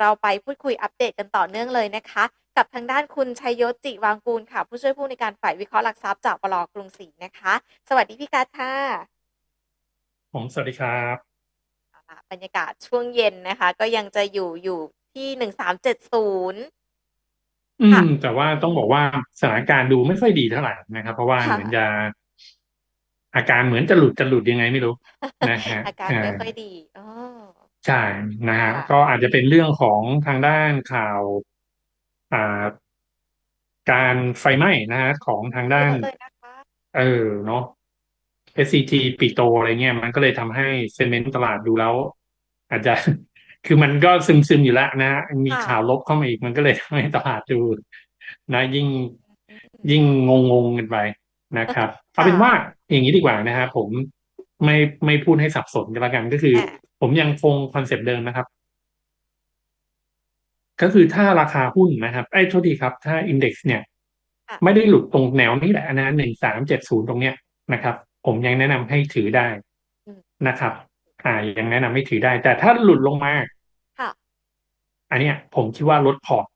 เราไปพูดคุยอัปเดตกันต่อเนื่องเลยนะคะ กับทางด้านคุณชัยยศจิวางกูลค่ะ ผู้ช่วยผู้ในวยการฝ่ายวิเคราะห์หลักทรัพย์จากปลกรุงศรีนะคะ สวัสดีพี่กัสค่ะผมสวัสดีครับเอาล่ะบรรยากาศช่วงเย็นนะคะ ก็ยังจะอยู่อยู่ที่หนึ่งสามเจ็ดศูนย์อืค่ะมแต่ว่าต้องบอกว่าสถานการณ์ดูไม่ค่อยดีเท่าไหร่นะครับ เพราะว่าค่ะเหมือนจะ อาการเหมือนจะหลุดจะหลุดยังไงไม่รู้นะฮะอาการเอไม่อค่อยดีอ๋อ ใช่นะฮะค่ะ ก็อาจจะเป็นเรื่องของทางด้านข่าวอ่าการไฟไหม้นะฮะของทางเยด้านอะเลยนะคะ เออเนาะ SCT ปิโตอะไรเงี้ยมันก็เลยทำให้เซนเมนต์ตลาดดูแล้ว อาจจะ คือมันก็ซึมซึมอยู่แล้วนะฮะมีค่ะข่าวลบเข้ามาอีกมันก็เลยทำให้ตลาดดู นะยิ่ง อืมยิ่งงงงๆกันไปนะครับ เอาค่ะเป็นว่าอย่างนี้ดีกว่านะฮะผมไม่ไม่พูดให้สับสนกันละกันก็คือ อ่า ผมยังคงคอนเซปต์เดิมนะครับ ก็คือถ้าราคาหุ้นนะครับ ไอ้ยโทษทีครับ ถ้าอินเด็กซ์เนี่ยค่ะไม่ได้หลุดตรงแนวนี้แหละนะหนึ่งสามเจ็ดศูนย์ตรงเนี้ยนะครับ ผมยังแนะนำให้ถือได้อืมนะครับ อ่ายังแนะนำให้ถือได้ แต่ถ้าหลุดลงมาค่ะอันเนี้ย ผมคิดว่าลดพอร์ต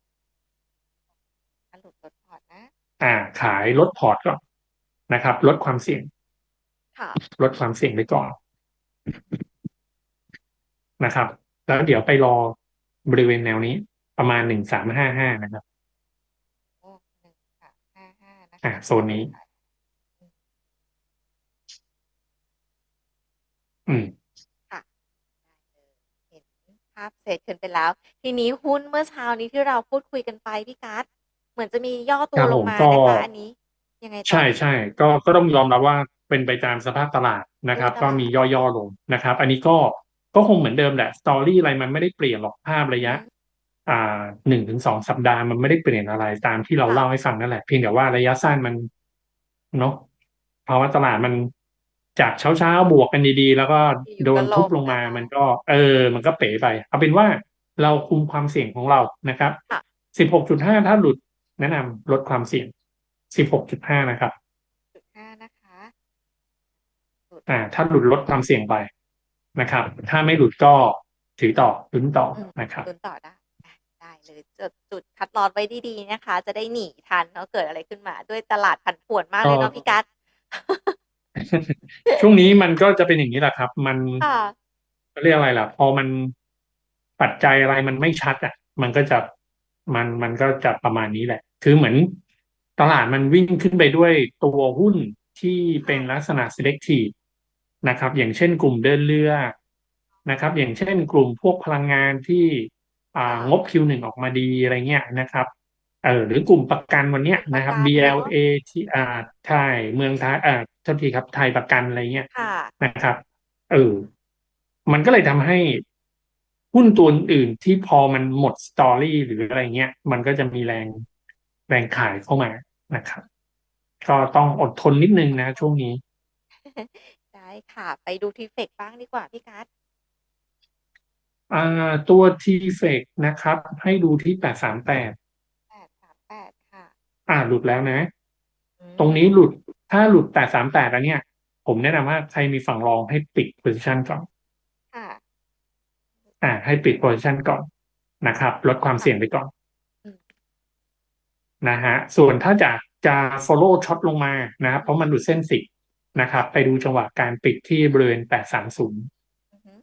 สรุปลดพอร์ตนะ อ่า ขายลดพอร์ตก่อนนะครับ ลดความเสี่ยงค่ะลดความเสี่ยงไปก่อน นะครับ แล้วเดี๋ยวไปรอบริเวณแนวนี้ ประมาณหนึ่งสามห้าห้านะครับโอ้หนึ่งสามห้าห้านะอ่าคะโซนนี้ อืมค่ะได้เลยเห็นภาพเสร็จขึ้นไปแล้ว ทีนี้หุ้นเมื่อเช้านี้ที่เราพูดคุยกันไปพี่กัสเหมือนจะมีย่อตัควรับลผงมมาก็นะคะอันนี้ ยังไงต่อใช่ใช่ก็ก็ต้องยอมรับว่าเป็นไปตามสภาพตลาดนะครับโอ้ตก็ลาดมีย่อๆลงนะครับ อันนี้ก็ ก็คงเหมือนเดิมแหละสตอรี่อะไรมันไม่ได้เปลี่ยนหรอกภาพระยะอืมอ่าหนึ่งถึงสองสัปดาห์มันไม่ได้เปลี่ยนอะไรตามที่เราค่ะเล่าให้ฟังนั่นแหละเพียงแต่ว่าระยะสั้นมันเนาะเพราะว่าตลาดมันจากเช้าเช้าๆบวกกันดีๆ แล้วก็อยู่โดๆก็นลทุบงลงมานะคะมันก็ เออ มันก็เป๋ไป เอาเป็นว่าเราคุมความเสี่ยงของเรานะครับค่ะสิบหกจุดห้าถ้าหลุดแนะนำลดความเสี่ยงสิบหกจุดห้านะครับจุดห้านะคะสุดอ่า ถ้าหลุดลดความเสี่ยงไป นะครับ ถ้าไม่หลุดก็ถือต่อลุ้นต่ออืมนะครับลุ้นต่อได้อะได้เลยจดจุดคัดลอตไว้ดีๆนะคะ จะได้หนีทันเนาะเกิดอะไรขึ้นมา ด้วยตลาดผันผวนมากเลยเนาะก็พี่กัสช่วงนี้มันก็จะเป็นอย่างนี้แหละครับ มันค่ะเรียกอะไรล่ะ พอมันปัจจัยอะไรมันไม่ชัดอะ มันก็จะมันมันก็จะประมาณนี้แหละ คือเหมือนตลาดมันวิ่งขึ้นไปด้วยตัวหุ้นที่เป็นค่ะลักษณะ selective นะครับ อย่างเช่นกลุ่มเดินเรือนะครับ อย่างเช่นกลุ่มพวกพลังงานที่อ่าค่ะงบ Q1 ออกมาดีอะไรเงี้ยนะครับเออหรือกลุ่มประกันวันเนี้ยประนะครับกันเนาะ BLA ที่อ่าใช่เมืองไทยอ่าโทษทีครับไทยประกันอะไรเงี้ยค่ะนะครับเออมันก็เลยทำให้หุ้นตัวอื่นที่พอมันหมดสตอรี่หรืออะไรเงี้ย มันก็จะมีแรงแรงขายเข้ามานะครับ ก็ต้องอดทนนิดนึงนะช่วงนี้ได้ ค่ะ ไปดูทีเฟกบ้างดีกว่าพี่กัสอ่าตัวทีเฟกนะครับ ให้ดูที่แปดสามแปดแปดสามแปดค่ะ อ่าหลุดแล้วนะอืตรงมนี้หลุดถ้าหลุดแปดสามแปดแล้วเนี่ย ผมแนะนำว่าใครมีฝั่งรองให้ปิด position ก่อนค่ะอ่า ให้ปิด position ก่อนนะครับ ลดความค่ะเสี่ยงไปก่อนอืมนะฮะส่วนถ้าจะจะ follow ช็อตลงมานะครับเพราะมันหลุดเส้นสิบ นะครับ ไปดูจังหวะการปิดที่บริเวณแปดสามศูนย์อือฮึ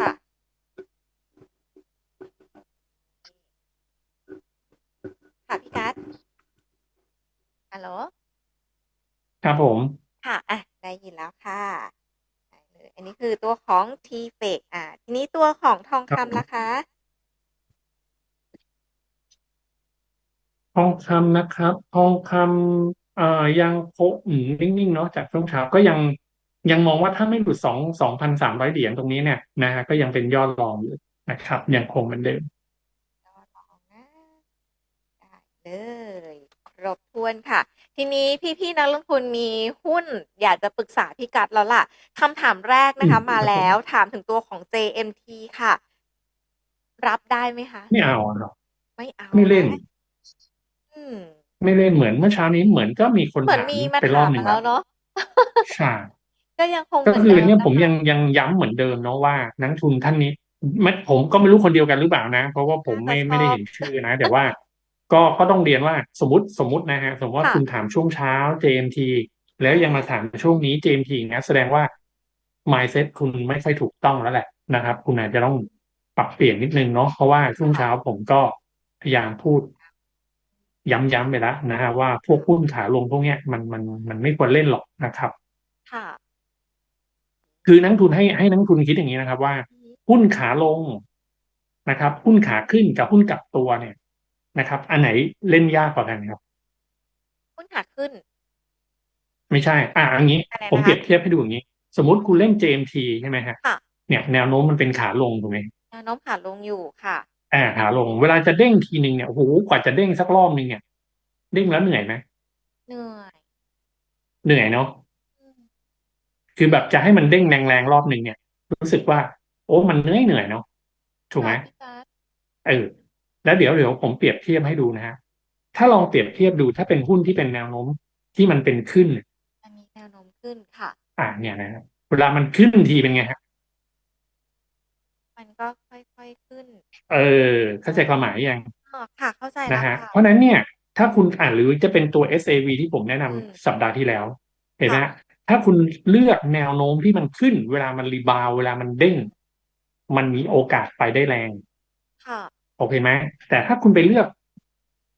ค่ะค่ะพี่กัสฮัลโหลครับผม ค่ะอะได้ยินแล้วค่ะได้เลยอันนี้คือตัวของ t f a k อ่าทีนี้ตัวของทองครับคำล่ะคะ ทองคำนะครับ ทองคำ เอ่อยังคงอืมนิ่งๆเนาะจากช่วงเช้าก็ยังยังมองว่าถ้าไม่หลุดสองสองพันสามร้อยเหรียญตรงนี้เนี่ยนะฮะก็ยังเป็นยอดรองอยู่นะครับ ยังคงเหมือนเดิมยอดรองนะได้เลยครบถ้วนค่ะ ทีนี้พี่ๆนักลงทุนมีหุ้น อยากจะปรึกษาพี่กัดแล้วล่ะคำถามแรกอืนะมคะ มาครับผมแล้วถามถึงตัวของ JMT ค่ะ รับได้ไหมคะ ไม่เอาหรอกไม่เอาไม่เล่นนะอืม ไม่เล่นเหมือนเมื่อเช้านี้เหมือนก็มีคนเหมือนถามมีมาไปรอถาบมหนึ่มางแล้แล้ววเนาะ ใช่ ก็ยังคงเหก็มือนคือเดิมเนี่ยนะผมคะ ยังยังย้ำเหมือนเดิมเนาะว่า นักลงทุนท่านนี้ไม่ผมก็ไม่รู้คนเดียวกันหรือเปล่านะ เพราะว่าผมน่าไม่จะชไม่ได้อบเห็นชื่อนะ แต่ว่าก็ก็ต้องเรียนว่าสมมติสมมตินะฮะสมมติว่าค่ะ คุณถามช่วงเช้า JMT แล้วยังมาถามช่วงนี้ JMT อย่างเงี้ยแสดงว่า mindset คุณไม่ค่อยถูกต้องแล้วแหละนะครับ คุณอาจจะต้องปรับเปลี่ยนนิดนึงเนาะเพราะว่าช่วงค่ะ เช้าผมก็พยายามพูด ย้ำๆไปแล้วนะฮะว่าพวกหุ้นขาลงพวกเนี้ยมันมันมันไม่ควรเล่นหรอกนะครับ ค่ะ คือนักลงทุนให้ให้นักลงทุนคิดอย่างนี้นะครับ ว่าอืมหุ้นขาลงนะครับ หุ้นขาขึ้นกับหุ้นกลับตัวเนี่ยนะครับ อันไหนเล่นยากกว่ากันครับ หุ้นขาขึ้น ไม่ใช่ อ่าอย่างนี้อะไรผมนะเปรีคะยบเทียบให้ดูอย่างนี้ สมมติคุณเล่น JMT ใช่ไหมฮะค่ะเนี่ยแนวโน้มมันเป็นขาลงถูกไหมแนวโน้มขาลงอยู่ค่ะ อ่าขาลง เวลาจะเด้งทีหนึ่งเนี่ยโอ้โหกว่าจะเด้งสักรอบหนึ่งเนี่ยเด้งแล้วเหนื่อยไหมเหนื่อย เหนื่อยเนาะอืมคือแบบจะให้มันเด้งแรงๆรอบหนึ่งเนี่ย รู้สึกว่า โอ้มันเหนื่อยเหนื่อยเนาะถูกไหมค่ะพี่กัสเออแล้วเดี๋ยวเดี๋ยวผมเปรียบเทียบให้ดูนะฮะถ้าลองเปรียบเทียบดูถ้าเป็นหุ้นที่เป็นแนวโน้มที่มันเป็นขึ้นอันนี้แนวโน้มขึ้นค่ะ อ่าเนี่ยนะครับเวลามันขึ้นทีเป็นไงฮะมัน ก็ค่อยๆขึ้น เออ เข้าใจความหมายยังอ๋อค่ะ เข้าใจนะแล้วฮะค่ะเพราะฉะนั้นเนี่ย ถ้าคุณอ่านหรือจะเป็นตัว SAV ที่ผมแนะนำอืมสัปดาห์ที่แล้ว เห็นไหมค่ะฮะถ้าคุณเลือกแนวโน้มที่มันขึ้น เวลามันรีบาวด์เวลามันเด้ง มันมีโอกาสไปได้แรงค่ะโอเคไหมแต่ถ้าคุณไปเลือก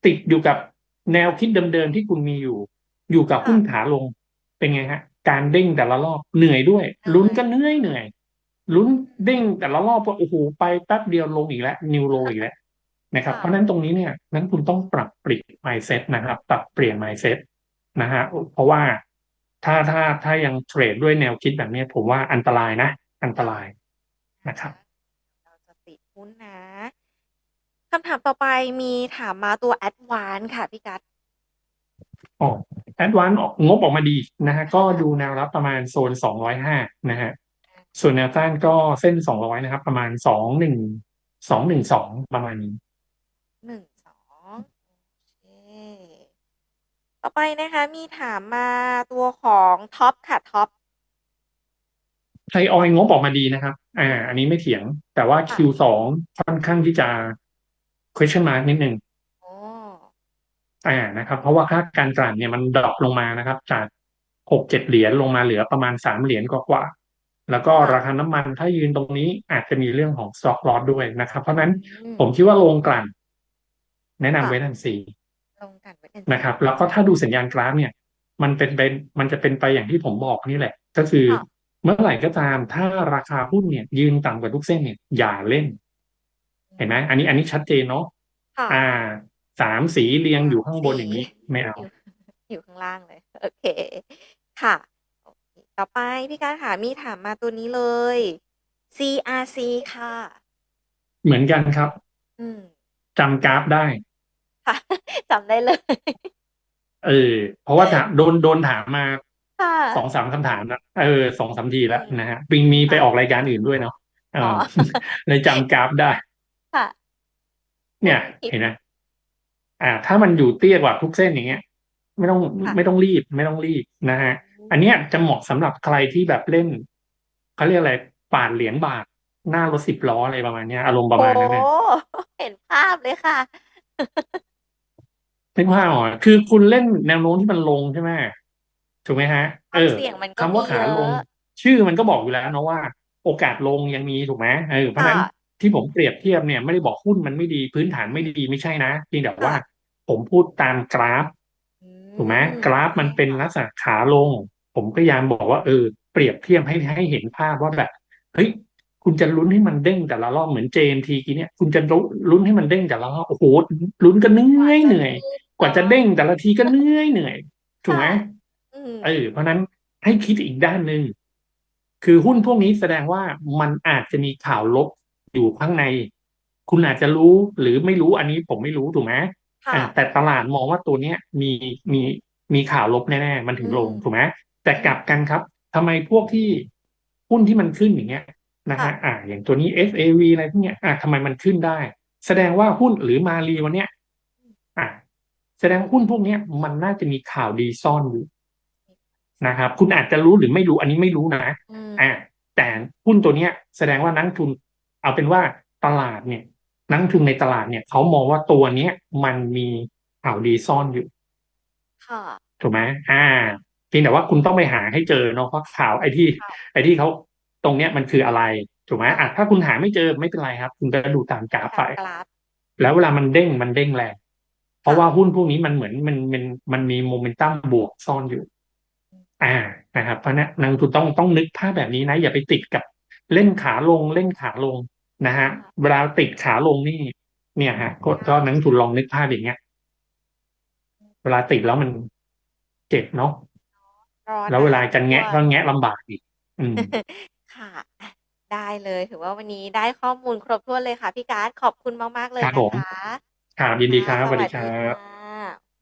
ติดอยู่กับแนวคิดเดิมๆที่คุณมีอยู่ อยู่กับค่ะหุ้นขาลงเป็นไงฮะ การเด้งแต่ละรอบเหนื่อยด้วยเหนื่อยลุ้นก็เหนื่อยเหนื่อย ลุ้นเด้งแต่ละรอบว่าโอ้โหไปแป๊บเดียวลงอีกแล้วนิวโรอีกแล้วนะครับค่ะเพราะฉะนั้นตรงนี้เนี่ยนั้นคุณต้องปรับเปลี่ยน mindset นะครับ ปรับเปลี่ยน mindset นะฮะเพราะว่าถ้าถ้าถ้ายังเทรดด้วยแนวคิดแบบนี้ผมว่าอันตรายนะ อันตรายนะครับ เราจะปิดหุ้นนะคำถามต่อไปมีถามมาตัว Advance ค่ะพี่กัสอ๋อแอดวานงบออกมาดีนะฮะก็ดูแนวรับประมาณโซนสองร้อยห้านะฮะ ส่วนแนวต้านก็เส้นสองร้อยนะครับ ประมาณสองหนึ่งสองหนึ่งสองประมาณนี้หนึ่งสองโอเคต่อไปนะคะ มีถามมาตัวของท็อปค่ะท็อปไทยออยล์งบออกมาดีนะครับ อ่า อันนี้ไม่เถียง แต่ว่าค่ะ Q2 ค่อนข้างที่จะ question mark นิดนึงโอ้อ่า นะครับ เพราะว่าค่าการกลั่นเนี่ยมันดรอปลงมานะครับ จากหกเจ็ดเหรียญลงมาเหลือประมาณสามเหรียญกว่าๆ แล้วก็ราคาน้ำมันถ้ายืนตรงนี้อาจจะมีเรื่องของ stock loss ด้วยนะครับ เพราะฉะนั้นอืมผมคิดว่าโรงกลั่น แนะนำค่ะเวทันซีลงกันไว้นะครับ แล้วก็ถ้าดูสัญญาณกราฟเนี่ย มันเป็นไปมันจะเป็นไปอย่างที่ผมบอกนี่แหละ ก็คือค่ะเมื่อไหร่ก็ตามถ้าราคาหุ้นเนี่ย ยืนต่ำกว่าทุกเส้นเนี่ยอย่าเล่น เห็นไหมอันนี้อันนี้ชัดเจนเนาะค่ะอ่าสามสีเรียงอยู่ข้างบนสีอย่างนี้ ไม่เอาอยู่อยู่ข้างล่างเลย โอเค ค่ะโอเค ต่อไปพี่การถามมีถามมาตัวนี้เลย CRC ค่ะ เหมือนกันครับอืมจำกราฟได้ ค่ะจำได้เลย เออ เพราะว่าถามโดนโดนถามมาค่ะ สองสามคำถามนะเออสองสามทีแล้วอืมนะฮะปิงมีไปออกรายการอื่นด้วยเนาะเอออ๋อเลยจำกราฟได้ ค่ะ เนี่ยคิดเห็นไหมอ่า ถ้ามันอยู่เตี้ยกว่าทุกเส้นอย่างเงี้ย ไม่ต้องค่ะ ไม่ต้องรีบ ไม่ต้องรีบนะฮะ อันเนี้ยจะเหมาะสำหรับใครที่แบบเล่นเขาเรียกอะไรปาดเหรียญบาทหน้ารถสิบล้ออะไรประมาณเนี้ยอารมณ์ประมาณนั้นเนี่ยโอ้เห็นภาพเลยค่ะนึกภาพออกอะคือคุณเล่นแนวโน้มที่มันลงใช่ไหมถูกไหมฮะควาเอมอเสี่ยงมันก็คำว่ามีขาเยลงอะชื่อมันก็บอกอยู่แล้วเนอะว่า โอกาสลงยังมีถูกไหมเออเพราะฉะนั้นค่ะที่ผมเปรียบเทียบเนี่ยไม่ได้บอกหุ้นมันไม่ดีพื้นฐานไม่ดีไม่ใช่นะเพียงแต่ว่าค่ะผมพูดตามกราฟอืถูกไหมมกราฟมันเป็นลักษณะขาลง ผมก็พยายามบอกว่าเออเปรียบเทียบให้ให้เห็นภาพว่าแบบเฮ้ยคุณจะลุ้นให้มันเด้งแต่ละรอบเหมือน JMT กี้เนี่ย คุณจะลุ้นให้มันเด้งแต่ละรอบโอ้โหลุ้นก็เหนื่อยเหนื่อย กว่าจะเด้งแต่ละทีก็เหนื่อยเหนื่อยถูกไหมอืมเออเพราะฉะนั้นให้คิดอีกด้านหนึ่งคือหุ้นพวกนี้แสดงว่ามันอาจจะมีข่าวลบอยู่ข้างใน คุณอาจจะรู้หรือไม่รู้อันนี้ผมไม่รู้ถูกไหมค่ะอ่าแต่ตลาดมองว่าตัวเนี้ยมีมีมีข่าวลบแน่ๆมันถึงลงอืมถูกไหม แต่กลับกันครับทำไมพวกที่หุ้นที่มันขึ้นอย่างเงี้ยนะฮะค่ะอ่า อย่างตัวนี้ FAV อะไรพวกเนี้ยอ่าทำไมมันขึ้นได้ แสดงว่าหุ้นหรือมารีวันเนี้ยอ่าแสดงว่าหุ้นพวกเนี้ยมันน่าจะมีข่าวดีซ่อนอยู่นะครับ คุณอาจจะรู้หรือไม่รู้อันนี้ไม่รู้นะอืมอ่าแต่หุ้นตัวเนี้ย แสดงว่านักลงทุน เอาเป็นว่าตลาดเนี่ย นักลงทุนในตลาดเนี่ยเขามองว่าตัวเนี้ยมันมีข่าวดีซ่อนอยู่ค่ะถูกไหมอ่า เพียงแต่ว่าคุณต้องไปหาให้เจอเนาะเพราะข่าวไอ้ที่ค่ะไอ้ที่เขาตรงเนี้ยมันคืออะไรถูกไหมอะถ้าคุณหาไม่เจอไม่เป็นไรครับ คุณก็ดูตามกราฟไปตามกราฟแล้วเวลามันเด้งมันเด้งแรงเพราะว่าหุ้นพวกนี้มันเหมือนมันมันมันมีโมเมนตัมบวกซ่อนอยู่ อ่านะครับเพราะฉะนั้นนักลงทุนต้องต้องนึกภาพแบบนี้นะ อย่าไปติดกับเล่นขาลงเล่นขาลงนะฮะเวลาติดขาลงนี่ เนี่ยฮะก็ก็นักลงทุนลองนึกภาพอย่างเงี้ย เวลาติดแล้วมันเจ็บเนาะ รอแล้วเวลาจะแงะด้ก็แงะลำบากอีก อืมค่ะอะ ได้เลย ถือว่าวันนี้ได้ข้อมูลครบถ้วนเลยค่ะ พี่การ์ดขอบคุณมาก ๆ เลยครับนะผมคะ ครับยินดีคค่ะรับสสวัสวัดีสคดีรับค่ะ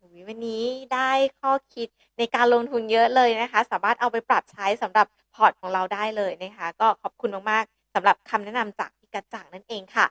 อุ๊ยวันนี้ได้ข้อคิดในการลงทุนเยอะเลยนะคะ สามารถเอาไปปรับใช้สำหรับพอร์ตของเราได้เลยนะคะ ก็ขอบคุณมาก ๆสำหรับคำแนะนำจากพี่กัจจังนั่นเองค่ะ